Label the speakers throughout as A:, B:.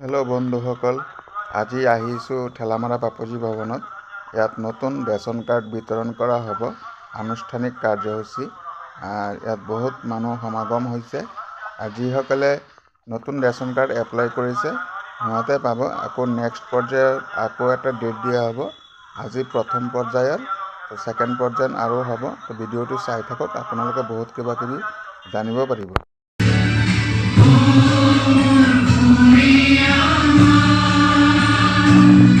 A: Hello' বন্ধুসকল আজি আহিছোঁ ঠেলামৰা বাপুজী ভৱনত। ইয়াত নতুন ৰেচন কাৰ্ড বিতৰণ কৰা হ'ব আনুষ্ঠানিক কাৰ্যসূচী। ইয়াত বহুত মানুহ সমাগম হৈছে। আৰু যিসকলে নতুন ৰেচন কাৰ্ড এপ্লাই কৰিছে সিহঁতে পাব আকৌ নেক্সট পৰ্যায়ত আকৌ এটা ডেট দিয়া হ'ব। আজি প্ৰথম পৰ্যায়ত ছেকেণ্ড পৰ্যায়ত আৰু হ'ব। তো ভিডিঅ'টো চাই থাকক আপোনালোকে বহুত কিবা কিবি জানিব পাৰিব।
B: Mm-hmm.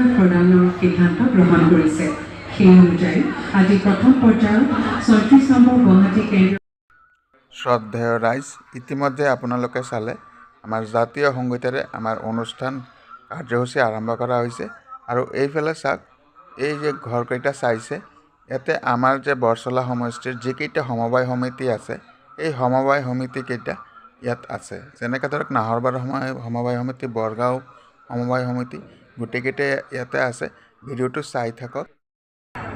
B: কাৰ্ড প্ৰদানৰ সিদ্ধান্ত গ্ৰহণ কৰিছে। সেই অনুযায়ী আজি প্ৰথম পৰ্যায়ত ছয়ত্ৰিছ নম্বৰ গুৱাহাটী কেন্দ্ৰীয়
A: শ্ৰদ্ধেয় ৰাইজ, ইতিমধ্যে আপোনালোকে চালে, আমাৰ জাতীয় সংগীতেৰে আমাৰ অনুষ্ঠান কাৰ্যসূচী আৰম্ভ কৰা হৈছে। আৰু এইফালে চাওক, এই যে ঘৰকেইটা চাইছে, ইয়াতে আমাৰ যে বৰচলা সমষ্টিৰ যিকেইটা সমবায় সমিতি আছে, এই সমবায় সমিতিকেইটা ইয়াত আছে। যেনেকৈ ধৰক সময় সমবায় সমিতি, বৰগাঁও সমবায় সমিতি গোটেইকেইটাই ইয়াতে আছে ভিডিঅ'টো চাই থাকক।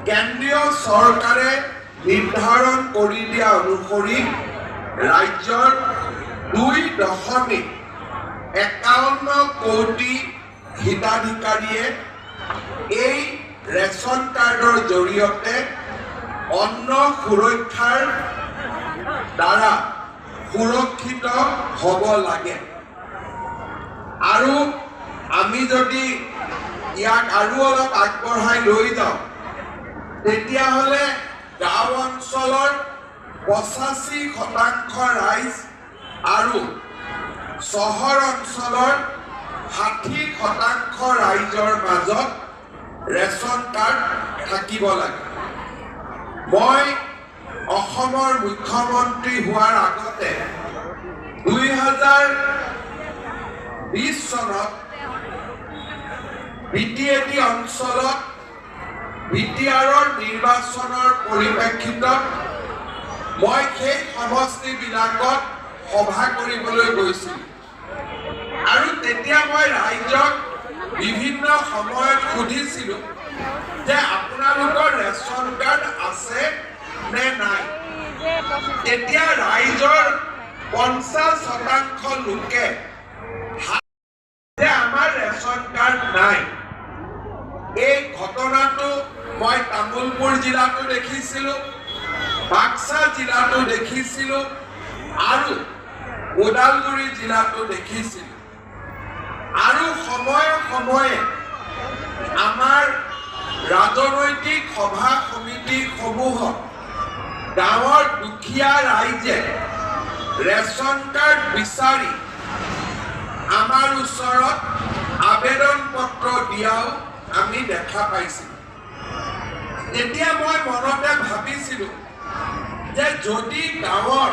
C: কেন্দ্ৰীয় চৰকাৰে নিৰ্ধাৰণ কৰি দিয়া অনুসৰি ৰাজ্যৰ দুই দশমিক একাৱন্ন কোটি হিতাধিকাৰীয়ে এই ৰেচন কাৰ্ডৰ জৰিয়তে অন্ন সুৰক্ষাৰ দ্বাৰা সুৰক্ষিত হ'ব লাগে। আৰু আমি যদি ইয়াক আৰু অলপ আগবঢ়াই লৈ যাওঁ। তেতিয়াহ'লে গাঁও অঞ্চলৰ পঁচাশী শতাংশ ৰাইজ আৰু চহৰ অঞ্চলৰ ষাঠি শতাংশ ৰাইজৰ মাজত ৰেচন কাৰ্ড থাকিব লাগে। মই অসমৰ মুখ্যমন্ত্ৰী হোৱাৰ আগতে দুই হাজাৰ বিছ চনত বি টি এ টি অঞ্চলত বি টি আৰৰ নিৰ্বাচনৰ পৰিপ্ৰেক্ষিতত মই সেই সমষ্টিবিলাকত সভা কৰিবলৈ গৈছিলোঁ। আৰু তেতিয়া মই ৰাইজক বিভিন্ন সময়ত সুধিছিলোঁ যে আপোনালোকৰ ৰেচন কাৰ্ড আছে নে নাই। তেতিয়া ৰাইজৰ পঞ্চাছ শতাংশ লোকে আমাৰ ৰেচন কাৰ্ড নাই। এই ঘটনাটো মই তামোলপুৰ জিলাতো দেখিছিলো, বাক্সা জিলাতো দেখিছিলো, আৰু ওদালগুৰি জিলাতো দেখিছিলো। আৰু সময়ে সময়ে আমাৰ ৰাজনৈতিক সভা সমিতিসমূহত গাঁৱৰ দুখীয়া ৰাইজে ৰেচন কাৰ্ড বিচাৰি আমাৰ ওচৰত আবেদন পত্ৰ দিয়াও আমি দেখা পাইছিলোঁ। তেতিয়া মই মনতে ভাবিছিলোঁ যে যদি গাঁৱৰ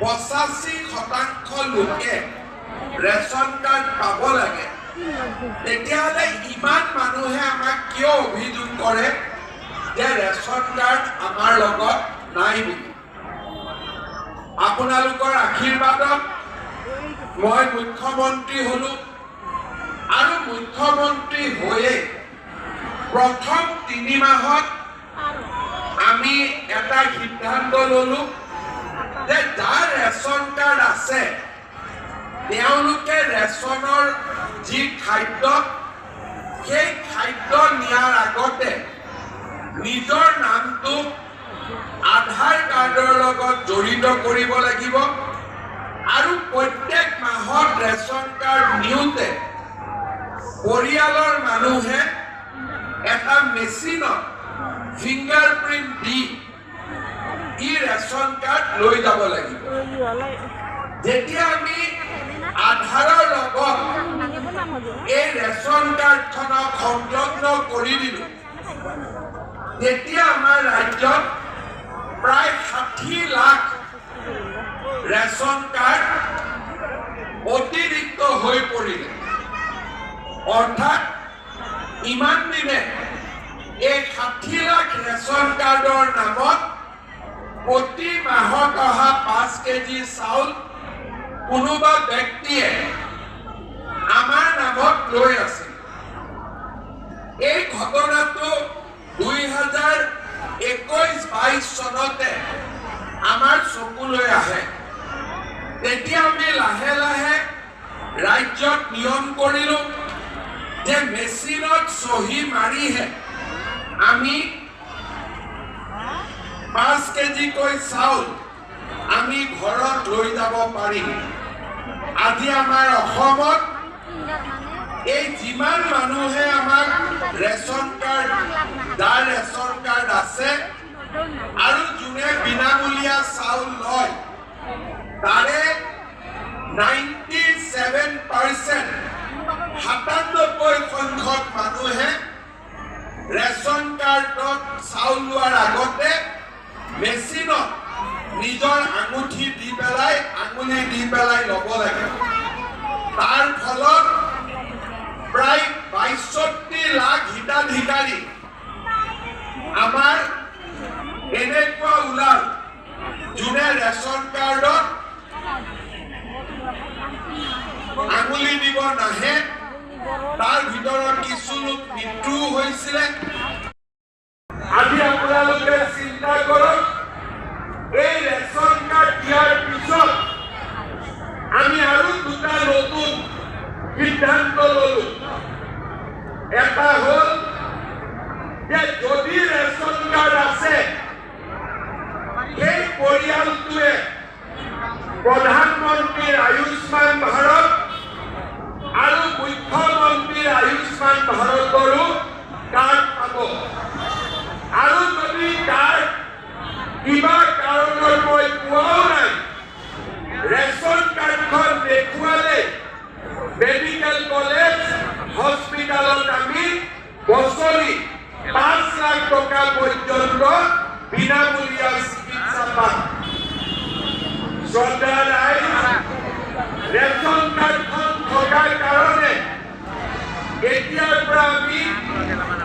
C: পঁচাশী শতাংশ লোকে ৰেচন কাৰ্ড পাব লাগে, তেতিয়াহ'লে ইমান মানুহে আমাক কিয় অভিযোগ কৰে যে ৰেচন কাৰ্ড আমাৰ লগত নাই বুলি? আপোনালোকৰ আশীৰ্বাদত মই মুখ্যমন্ত্ৰী হলো আৰু মুখ্যমন্ত্ৰী হৈয়ে প্ৰথম তিনি মাহত আমি এটা সিদ্ধান্ত ললো যে যাৰ ৰেচন কাৰ্ড আছে, তেওঁলোকে ৰেচনৰ যি খাদ্য, সেই খাদ্য নিয়াৰ আগতে নিজৰ নামটো আধাৰ কাৰ্ডৰ লগত জড়িত কৰিব লাগিব। আৰু প্ৰত্যেক মাহত ৰেচন কাৰ্ড নিওঁতে পৰিয়ালৰ মানুহে এটা মেচিনত ফিংগাৰ দি ই ৰেচন কাৰ্ড লৈ যাব লাগিব। যেতিয়া আমি আধাৰৰ লগত এই ৰেচন কাৰ্ডখনক সংলগ্ন কৰি দিলোঁ, তেতিয়া আমাৰ ৰাজ্যত প্ৰায় ষাঠি লাখ ৰেচন কাৰ্ড অতিৰিক্ত হৈ পৰিলে। অৰ্থাৎ ইমান দিনে এই ষাঠি লাখ ৰেচন কাৰ্ডৰ নামত প্ৰতি মাহত অহা পাঁচ কেজি চাউল কোনোবা ব্যক্তিয়ে আমাৰ নামত লৈ আছে এই ঘটনাটো দুই হাজাৰ একৈশ বাইশ চনতে আমাৰ চকুলৈ আহে। তেতিয়া আমি লাহে লাহে ৰাজ্যত নিয়ম কৰিলোঁ। যে মেচিনত চহী মাৰিহে আমি পাঁচ কেজিকৈ চাউল আমি ঘৰত লৈ যাব পাৰিম আজি আমাৰ অসমত এই যিমান মানুহে আমাক ৰেচন কাৰ্ড যাৰ ৰেচন কাৰ্ড আছে আৰু যোনে বিনামূলীয়া চাউল লয়, তাৰে নাইণ্টি ছেভেন পাৰ্চেণ্ট সাতান্নব্বৈ সংখ্যক মানুহে ৰেচন কাৰ্ডত চাউল লোৱাৰ আগতে মেচিনত নিজৰ আঙুঠি দি পেলাই আঙুলি দি পেলাই ল'ব লাগে। তাৰ ফলত প্ৰায় বাইষষ্ঠি লাখ হিতাধিকাৰী আমাৰ এনেকুৱা ওলাল যোনে ৰেচন কাৰ্ডত আঙুলি দিব নাহে তাৰ ভিতৰত কিছু লোক মৃত্যুও হৈছিলে আজি আপোনালোকে চিন্তা কৰক এই ৰেচন কাৰ্ড দিয়াৰ পিছত আমি আৰু দুটা নতুন সিদ্ধান্ত ললো। এটা হ'ল যে যদি ৰেচন কাৰ্ড আছে, সেই পৰিয়ালটোৱে প্ৰধানমন্ত্ৰীৰ আয়ুষ্মান ভাৰত আৰু মুখ্যমন্ত্ৰীৰ আয়ুষ্মান ভাৰতৰো কাৰ্ড পাব। আৰু যদি কাৰ্ড কিবা কাৰণত মই পোৱাও নাই, ৰেচন কাৰ্ডখন দেখুৱালে মেডিকেল কলেজ হস্পিটালত আমি বছৰি পাঁচ লাখ টকা পৰ্যন্ত বিনামূলীয়া চিকিৎসা পাম। শ্ৰদ্ধা ৰাইজ ৰেচন কাৰ্ডখন থকাৰ কাৰণে এতিয়াৰ পৰা আমি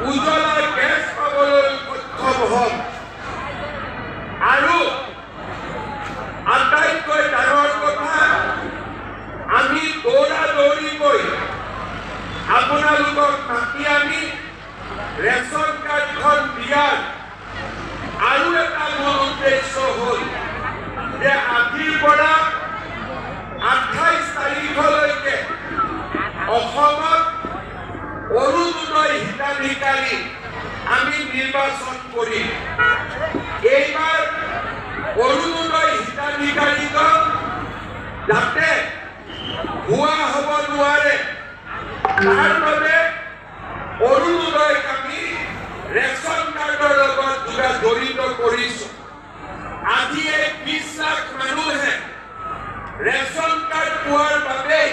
C: উজ্বলা গেছ পাবলৈ সক্ষম হ'ম আৰু আটাইতকৈ ডাঙৰ কথা, আমি দৌৰা দৌৰিকৈ আপোনালোকক মাতি আনি ৰেচন কাৰ্ডখন দিয়াৰ আৰু এটা মূল উদ্দেশ্য হ'ল যে আজিৰ পৰা আঠাইছ তাৰিখলৈকে অসমত অৰুণোদয় হিতাধিকাৰী আমি নিৰ্বাচন কৰিম এইবাৰ অৰুণোদয় হিতাধিকাৰীজন যাতে ভুৱা হ'ব নোৱাৰে, তাৰ বাবে অৰুণোদয়ক আমি ৰেচন কাৰ্ডৰ লগত দুটা জড়িত কৰিছোঁ। আজি এই বিশ লাখ মানুহে ৰেচন কাৰ্ড পোৱাৰ বাবেই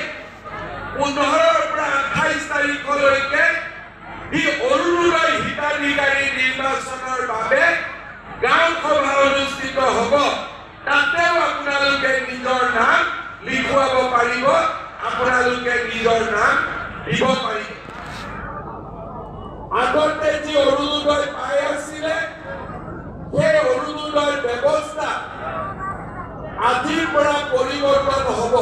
C: পোন্ধৰৰ পৰা আঠাইছ তাৰিখলৈকে ই অৰুণোদয় হিতাধিকাৰী নিৰ্বাচনৰ বাবে গাঁও সভা অনুষ্ঠিত হ'ব তাতেও আপোনালোকে নিজৰ নাম লিখুৱাব পাৰিব আপোনালোকে নিজৰ নাম দিব পাৰিব আগতে যি অৰুণোদয় পাই আছিলে সেই অৰুণোদয়ৰ ব্যৱস্থা আজিৰ পৰা পৰিৱৰ্তন হ'ব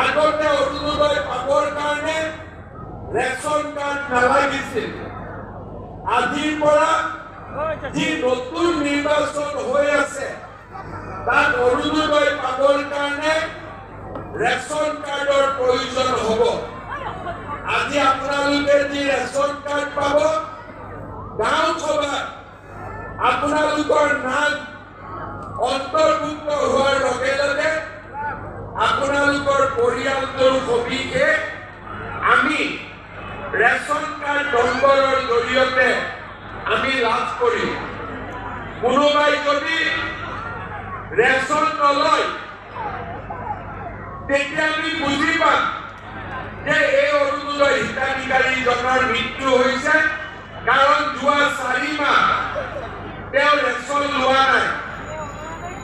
C: আগতে অৰুণোদয় পাবৰ কাৰণে কাৰ্ড নালাগিছিল আজিৰ পৰা যি নতুন নিৰ্বাচন হৈ আছে। তাত অৰুণোদয় পাবৰ কাৰণে ৰেচন কাৰ্ডৰ প্ৰয়োজন হ'ব। আজি আপোনালোকে যি ৰেচন কাৰ্ড পাব, গাঁও সভাত আপোনালোকৰ নাম অন্তৰ্ভুক্ত হোৱাৰ লগে লগে আপোনালোকৰ পৰিয়ালটোৰ সবিশেষ আমি ৰেচন কাৰ্ড নম্বৰৰ জৰিয়তে আমি লাভ কৰিম কোনোবাই যদি ৰেচন নলয় আমি বুজি পাম যে এই অৰুণোদয় হিতাধিকাৰীজনৰ মৃত্যু হৈছে, কাৰণ যোৱা চাৰি মাহ তেওঁ ৰেচন লোৱা নাই।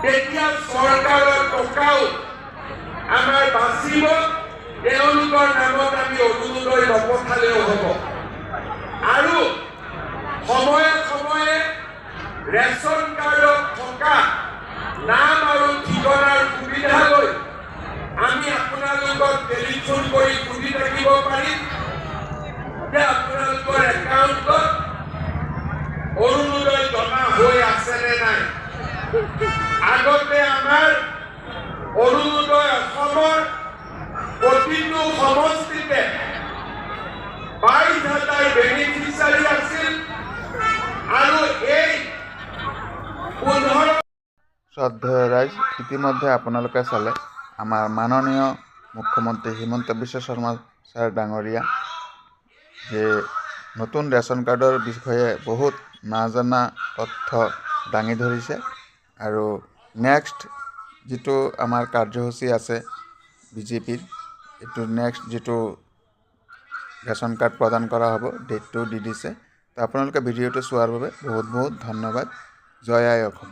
C: তেতিয়া চৰকাৰৰ টকাও আমাৰ বাচিব। তেওঁলোকৰ নামত আমি অৰুণোদয় নপঠালেও হ'ব আৰু সময়ে সময়ে ৰেচন কাৰ্ডত থকা নাম আৰু ঠিকনাৰ সুবিধা লৈ আমি আপোনালোকক টেলিফোন কৰি সুধি থাকিব পাৰিম যে আপোনালোকৰ একাউণ্টত অৰুণোদয় জমা হৈ আছে নে নাই আগতে আমাৰ অৰুণোদয় অসমৰ প্ৰতিটো সমষ্টিতে বাইশ হাজাৰ বেনিফিচিয়াৰী আছিল আৰু এই পোন্ধৰ
A: শ্ৰদ্ধেয় ৰাইজ ইতিমধ্যে আপোনালোকে চালে। আমাৰ মাননীয় মুখ্যমন্ত্ৰী হিমন্ত বিশ্ব শৰ্মা ছাৰ ডাঙৰীয়া যে নতুন ৰেচন কাৰ্ডৰ বিষয়ে বহুত নাজনা তথ্য দাঙি ধৰিছে। আৰু নেক্সট যিটো আমাৰ কাৰ্যসূচী আছে বিজেপিৰ এইটো নেক্সট যিটো ৰেচন কাৰ্ড প্ৰদান কৰা হ'ব ডেটটো দি দিছে। তো আপোনালোকে ভিডিঅ'টো চোৱাৰ বাবে বহুত বহুত ধন্যবাদ। জয় আই অসম।